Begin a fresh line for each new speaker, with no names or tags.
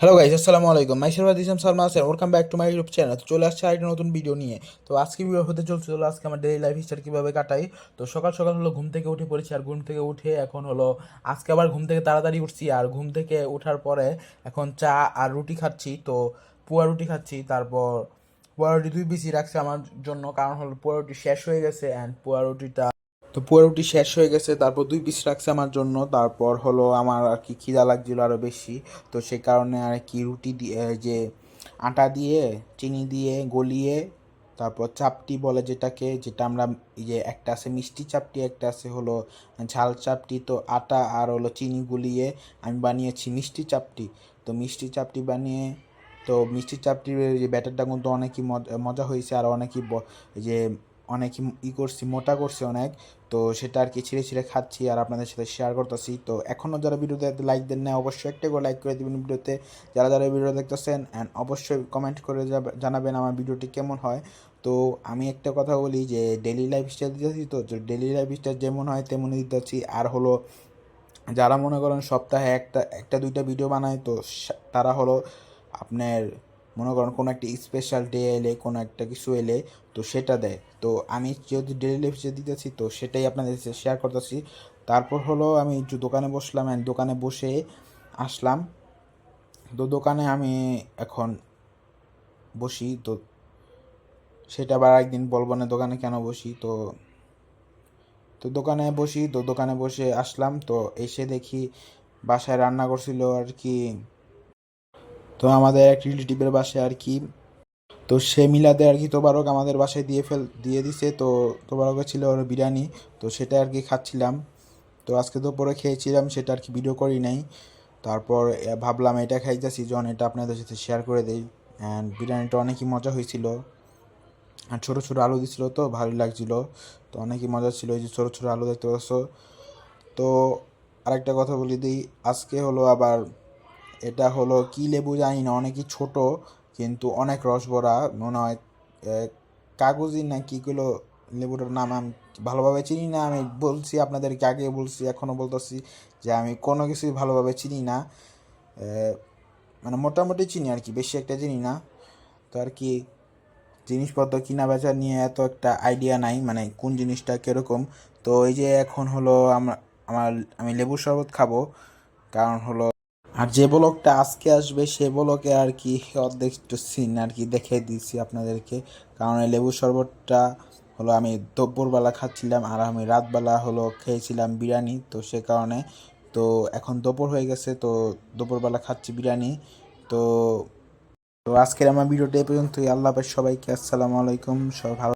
Hello guys আসসালামু আলাইকুম। মাই শেরবাদ ইসলাম সালমা আছেন। Welcome back to my YouTube channel তো চলে আসছে আরেকটা নতুন ভিডিও নিয়ে। তো আজকে ভিডিও হতে চলছে চলো আজকে আমার ডেইলি লাইফ স্টাইল কীভাবে কাটাই। তো সকাল সকাল হলো ঘুম থেকে উঠে পড়েছি, আর ঘুম থেকে উঠে এখন হলো আজকে আবার ঘুম থেকে তাড়াতাড়ি উঠছি, আর ঘুম থেকে ওঠার পরে এখন চা আর রুটি খাচ্ছি। তো পুয়া রুটি খাচ্ছি, তারপর পুয়া রুটি দুই পিসি রাখছে আমার জন্য, কারণ হলো পুয়া রুটি শেষ হয়ে গেছে অ্যান্ড পুয়া রুটিটা তো পুরো রুটি শেষ হয়ে গেছে, তারপর দুই পিস রাখছে আমার জন্য, তারপর হলো আমার আর কি খিদা লাগছিল আরও বেশি, তো সেই কারণে আর কি রুটি দিয়ে যে আটা দিয়ে, চিনি দিয়ে গলিয়ে, তারপর চাপটি বলে যেটাকে, যেটা আমরা এই যে একটা আছে মিষ্টি চাপটি, একটা আছে হলো ঝাল চাপটি, তো আটা আর হলো চিনি গুলিয়ে আমি বানিয়েছি মিষ্টি চাপটি, তো মিষ্টি চাপটি বানিয়ে, তো মিষ্টি চাপটির যে ব্যাটারটা কিন্তু অনেকই মজা হয়েছে, আর অনেকই যে অনেক ই করছি, মোটা করছি অনেক। তো সেটা আর কি ছিঁড়ে ছিঁড়ে খাচ্ছি আর আপনাদের সাথে শেয়ার করতেছি। তো এখনও যারা ভিডিওতে লাইক দেন না অবশ্যই একটা করে লাইক করে দিবেন ভিডিওতে যারা যারা ভিডিও দেখতেছেন অ্যান্ড অবশ্যই কমেন্ট করে জানাবেন আমার ভিডিওটি কেমন হয়। তো আমি একটা কথা বলি যে ডেলি লাইফ স্টাইল দিতেছি তো ডেলি লাইফ স্টাইল যেমন হয় তেমনই দিতেছি আর হলো, যারা মনে করেন সপ্তাহে একটা একটা দুইটা ভিডিও বানায়, তো তারা হলো আপনার মনে করেন কোনো একটা স্পেশাল ডে এলে, কোনো একটা কিছু এলে, তো সেটা দেয়। তো আমি যেহেতু ডেলি লাইফে দিতেছি, তো সেটাই আপনাদের শেয়ার করতেছি। তারপর হলো আমি দোকানে বসলাম and দোকানে বসে আসলাম। তো দোকানে আমি এখন বসি, তো সেটা আবার একদিন বলব না দোকানে কেন বসি, তো তো দোকানে বসি, তো দোকানে বসে আসলাম। তো এসে দেখি বাসায় রান্না করছিল আর কি তো আমাদের এক রিলেটিভের বাসায় আর কি। তো সে মিলাদে আর কি তোবারক আমাদের বাসায় দিয়ে ফেল, দিয়ে দিছে। তো তোবারকে ছিল ওর বিরিয়ানি। তো সেটা আর কি খাচ্ছিলাম। তো আজকে তো পরে খেয়েছিলাম, সেটা আর কি ভিডিও করি নাই। তারপর ভাবলাম এটা খাইতেছি, যখন এটা আপনাদের সাথে শেয়ার করে দেই। অ্যান্ড বিরিয়ানিটা অনেকই মজা হয়েছিল। আর ছোটো ছোটো আলু দিছিল তো ভালোই লাগছিল। তো অনেকই মজা ছিল এই যে ছোটো ছোটো আলু দেখতে পাচ্ছ। তো আরেকটা কথা বলি দিই, আজকে হলো আবার এটা হলো কি লেবু জানি না, অনেকই ছোট, কিন্তু অনেক রস ভরা, মনে হয় কাগজি না কীগুলো লেবুটার নাম আমি ভালোভাবে চিনি না, আমি বলছি আপনাদেরকে আগে বলছি এখনও বলতেছি যে আমি কোনো কিছুই ভালোভাবে চিনি না মানে মোটামুটি চিনি আর কি, বেশি একটা চিনি না, তো আর কি জিনিসপত্র কিনা বেচা নিয়ে এত একটা আইডিয়া নাই মানে কোন জিনিসটা কীরকম, তো এই যে এখন হলো আমরা, আমার, আমি লেবুর শরবত খাব, কারণ হলো আর যে ব্লগটা আজকে আসবে, সে ব্লকে আর কি অর্ধেক সিন আর কি দেখে দিয়েছি আপনাদেরকে। কারণ এই লেবুর শরবতটা হলো আমি দুপুরবেলা খাচ্ছিলাম আর আমি রাতবেলা হলো খেয়েছিলাম বিরিয়ানি, তো সে কারণে। তো এখন দুপুর হয়ে গেছে, তো দুপুরবেলা খাচ্ছি বিরিয়ানি। তো তো আজকের আমার ভিডিওটা এই পর্যন্তই। আল্লাহ হাফেজ সবাইকে, আসসালামু আলাইকুম, সবাই ভালো